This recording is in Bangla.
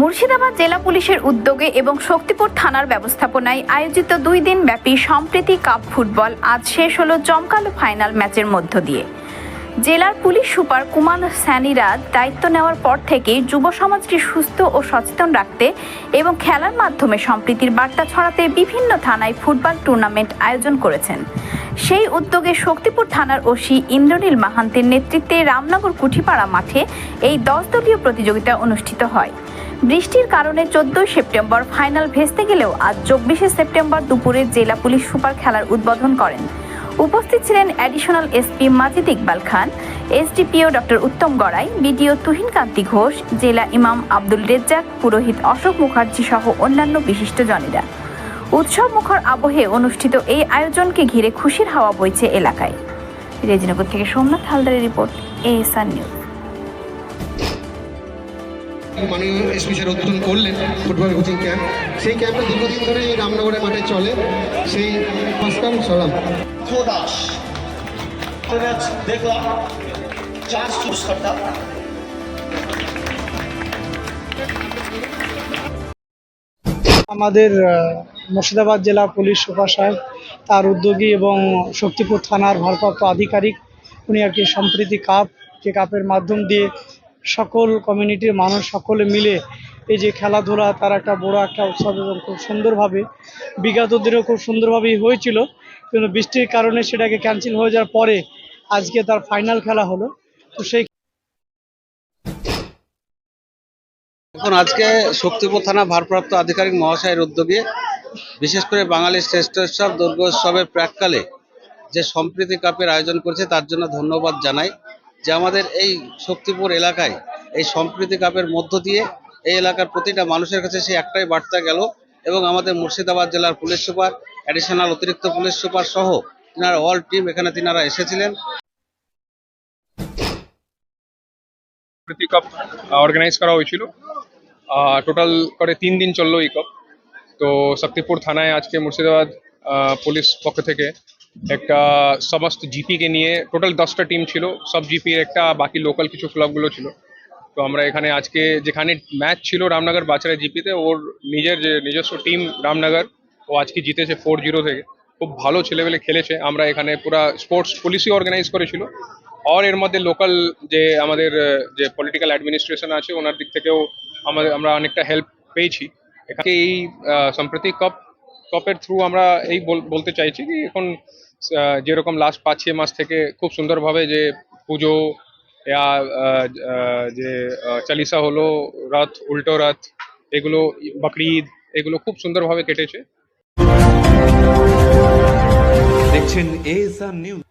মুর্শিদাবাদ জেলা পুলিশের উদ্যোগে এবং শক্তিপুর থানার ব্যবস্থাপনায় আয়োজিত দুই দিন ব্যাপী সম্প্রীতি কাপ ফুটবল আজ শেষ হলো জমকালো ফাইনাল ম্যাচের মধ্য দিয়ে। জেলার পুলিশ সুপার কুমার স্যানিরা দায়িত্ব নেওয়ার পর থেকেই যুব সমাজকে সুস্থ ও সচেতন রাখতে এবং খেলার মাধ্যমে সম্প্রীতির বার্তা ছড়াতে বিভিন্ন থানায় ফুটবল টুর্নামেন্ট আয়োজন করেছেন। সেই উদ্যোগে শক্তিপুর থানার ওসি ইন্দ্রনীল মাহান্তের নেতৃত্বে রামনগর কুঠিপাড়া মাঠে এই দশ দলীয় প্রতিযোগিতা অনুষ্ঠিত হয়। বৃষ্টির কারণে চোদ্দই সেপ্টেম্বর ফাইনাল ভেস্তে গেলেও আজ চব্বিশে সেপ্টেম্বর দুপুরে জেলা পুলিশ সুপার খেলার উদ্বোধন করেন। উপস্থিত ছিলেন additional SP Majid Iqbal Khan SDPO doctor Uttam Garai BDO Tuhin Kanti Ghosh জেলা ইমাম আব্দুল রেজ্জাক পুরোহিত অশোক মুখার্জি সহ অন্যান্য বিশিষ্টজনেরা উৎসব মুখর আবহে অনুষ্ঠিত এই আয়োজনকে ঘিরে খুশির হাওয়া বইছে এলাকায়। রেজিনগর থেকে সোমনাথ হালদারের রিপোর্ট এএসআর নিউজ মাননীয় এসপি স্যার উদ্বোধন করলেন ফুটবল কোচিং ক্যাম্প। সেই ক্যাম্পটা দীর্ঘদিন ধরে এই রামনগরের মাঠে চলে সেই দাস পুরস্কারটা আমাদের মুর্শিদাবাদ জেলা পুলিশ সুপার সাহেব তার উদ্যোগী এবং শক্তিপুর থানার ভারপ্রাপ্ত আধিকারিক উনি আর কি সম্প্রীতি কাপ যে কাপের মাধ্যম দিয়ে সকল কমিউনিটির মানুষ সকলে মিলে এই যে খেলাধুলা, তার একটা বড় একটা উৎসব এবং খুব সুন্দরভাবে, বিগত দিনেও খুব সুন্দরভাবেই হয়েছিল। কিন্তু বৃষ্টির কারণে সেটাকে ক্যান্সেল হয়ে যাওয়ার পরে আজকে তার ফাইনাল খেলা হলো। তো সেই এখন আজকে শক্তিপুর থানা ভারপ্রাপ্ত আধিকারিক মহাশয়ের উদ্যোগে, বিশেষ করে বাঙালি শ্রেষ্ঠোৎসব দুর্গোৎসবের প্রাককালে যে সম্প্রীতি কাপের আয়োজন করেছে, তার জন্য ধন্যবাদ জানাই। যে আমাদের এই শক্তিপুর এলাকায়, এই সম্প্রীতি কাপের মধ্য দিয়ে এই এলাকার প্রতিটা মানুষের কাছে সেই একটাই বার্তা গেল এবং আমাদের মুর্শিদাবাদ জেলার পুলিশ সুপার অ্যাডিশনাল অতিরিক্ত পুলিশ সুপার সহ তিনারা অল টিম এখানে তিনারা এসেছিলেন। কাপ অর্গানাইজ করা হয়েছিল। টোটাল করে তিন দিন চলল এই কাপ তো শক্তিপুর থানায় আজকে মুর্শিদাবাদ পুলিশ পক্ষ থেকে একটা সমস্ত জিপিকে নিয়ে টোটাল দশটা টিম ছিল, সব জিপির একটা, বাকি লোকাল কিছু ক্লাবগুলো ছিল। তো আমরা এখানে আজকে যেখানে ম্যাচ ছিল রামনগর বাচ্চারা জিপিতে, ওর নিজের যে নিজস্ব টিম রামনগর, ও আজকে জিতেছে ফোর জিরো থেকে। খুব ভালো ছেলেবেলে খেলেছে। আমরা এখানে পুরা স্পোর্টস পুলিশই অর্গানাইজ করেছিল। আর এর মধ্যে লোকাল যে আমাদের, যে পলিটিক্যাল অ্যাডমিনিস্ট্রেশন আছে, ওনার দিক থেকেও আমাদের, আমরা অনেকটা হেল্প পেয়েছি। এখানে এই সম্প্রতি কাপ কাপের থ্রু আমরা এই বল- বলতে চাইছি কি, এখন যেরকম লাস্ট পাঁচ ছ মাস থেকে খুব সুন্দরভাবে যে পুজো, ইয়া যে চালিসা হলো, রথ, উল্টো রথ, এগুলো বকরিদ এগুলো খুব সুন্দরভাবে কেটেছে। দেখছেন এএসআর নিউজ